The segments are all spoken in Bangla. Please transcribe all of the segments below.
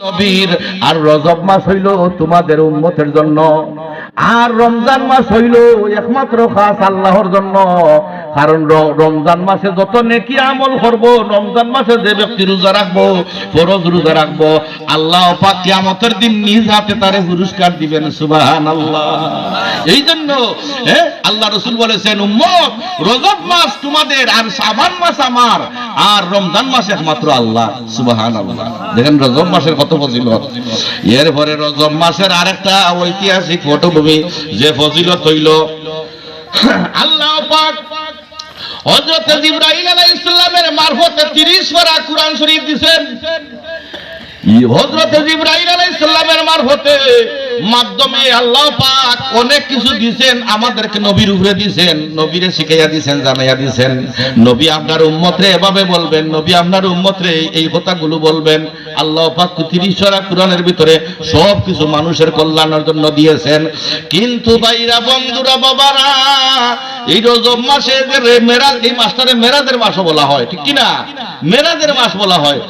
নবীর। আর রজব মাস হইল তোমাদের উন্মতের জন্য। আর রমজান মাস হইল একমাত্র খাস আল্লাহর জন্য। কারণ রমজান মাসে যত নেকি আমল করব, রমজান মাসে যে ব্যক্তি রোজা রাখব, ফরজ রোজা রাখব, আল্লাহ পাক কিয়ামতের দিন নিজ হাতে তারে পুরস্কার দিবেন, সুবহানাল্লাহ। এই জন্য আল্লাহ রসুল বলেছেন, উম্মত, রজব মাস তোমাদের আর সাবান মাস আমার, আর রমজান মাস একমাত্র আল্লাহ সুবাহান আল্লাহ দেখেন রজব মাসের কত ফজিলত। এরপরে রজব মাসের আরেকটা ঐতিহাসিক পটভূমি, যে ফজিলত হইল, আল্লাহ পাক হযরত জিবরাইল আলাই ইসলামের মারফতে 30 পারা কোরআন শরীফ দিবেন হজরত জিবরাইল আলাই ইসলামের মারফতে মাধ্যমে আল্লাহ পাক অনেক কিছু দিবেন আমাদেরকে নবীর উপরে দিবেন নবীরে শিখাইয়া দিবেন জানাইয়া দিবেন নবী আপনার উম্মতরে এভাবে বলবেন, নবী আপনার উম্মতরে এই কথাগুলো বলবেন। আল্লাহ পাক তিরিশরা কোরআনের ভিতরে সব কিছু মানুষের কল্যাণের জন্য দিয়েছেন। কিন্তু ভাইরা, বন্ধুরা, বাবারা, এই রজব মাসে মেরাজ, এই মাসটারে মেরাজের মাসও বলা হয়, ঠিক কি না মেরাজের মাস বলা হয়।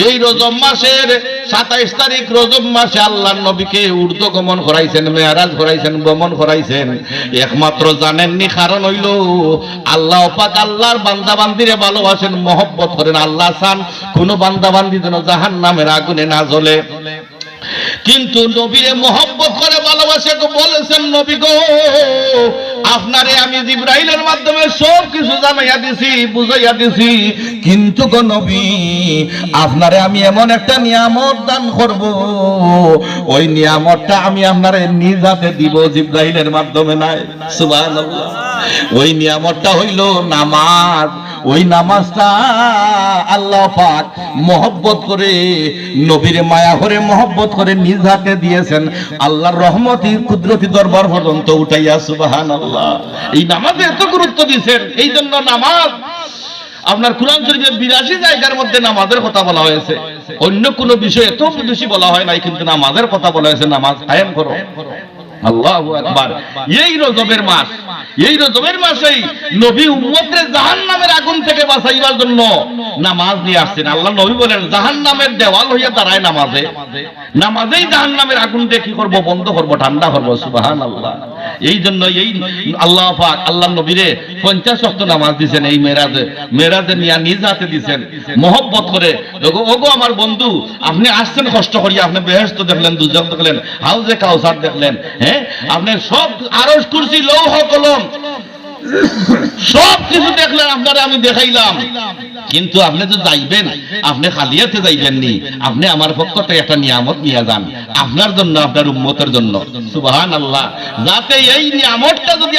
এই রজব মাসের সাতাইশ তারিখ রজব মাসে আল্লাহ নবীকে উর্দু গমন করাইছেন, মেয়ারাজ করাইছেন, গমন করাইছেন। একমাত্র জানেননি কারণ হইল, আল্লাহ পাক আল্লাহর বান্দাবান্দিরে ভালোবাসেন, মহব্বত করেন, আল্লাহ চান কোন বান্দা বান্দি যেন জাহান নামের আগুনে না জ্বলে। কিন্তু নবীরে মহব্বত করে ভালোবাসে, বলেছেন, নবী গো আপনারে আমি জিব্রাইলের মাধ্যমে সব কিছু জানাইয়া দিছি, বুঝাইয়া দিছি। কিন্তু গো নবী, আপনারে আমি এমন একটা নিয়ামত দান করব। ওই নিয়ামতটা আমি আপনারে নিজ হাতে দিব, জিব্রাইলের মাধ্যমে নাই। সুবহানাল্লাহ। ওই নিয়ামতটা হইল নামাজ, ওই নামাজটা আল্লাহ পাক মহব্বত করে, নবীর মায়া করে মহব্বত করে নিজ হাতে দিয়েছেন। আল্লাহর রহমতি কুদরতি দরবার পর্যন্ত উঠাইয়া সুবাহান আল্লাহ এই নামাজে এত গুরুত্ব দিয়েছেন, এই জন্য নামাজ, আপনার কোরআন শরীফের বিরাশি জায়গার মধ্যে নামাজের কথা বলা হয়েছে। অন্য কোন বিষয়ে এত বেশি বলা হয় নাই, কিন্তু নামাজের কথা বলা হয়েছে, নামাজ কায়েম করো। আল্লাহু আকবার। এই রজবের মাস এই রজবের মাসেই নবী উম্মতরে জাহান্নামের আগুন থেকে বাঁচাইবার জন্য নামাজ নিয়ে আসছেন। আল্লাহ নবী বলেন জাহান নামের দেওয়াল হইয়া দাঁড়ায় নামাজে। নামাজেই জাহান নামের আগুন দিয়ে কি করব, বন্ধ করব, ঠান্ডা করব সুবাহান সুবহানাল্লাহ। এই জন্য এই আল্লাহ পাক, আল্লাহ নবীরে পঞ্চাশ ওয়াক্ত নামাজ দিছেন এই মেরাজে। মেরাজে নিয়া নিজ হাতে দিছেন। মহব্বত করে ওগো আমার বন্ধু, আপনি আসছেন কষ্ট করি আপনি বেহস্ত দেখলেন দুজন দেখলেন, হাউজে কাউসার দেখলেন হ্যাঁ? আপনি সব আরস কুরসি, লৌহ কলম সব কিছু দেখলেন, আপনার আমি দেখাইলাম। কিন্তু আপনি তো যাইবেন, আপনি খালিয়াতে যাইবেন নি আপনি আমার পক্ষতে একটা নিয়ামত নিয়ে যান। আপনার জন্য, আপনার উম্মতের জন্য। সুবাহ আল্লাহ যাতে এই নিয়ামতটা যদি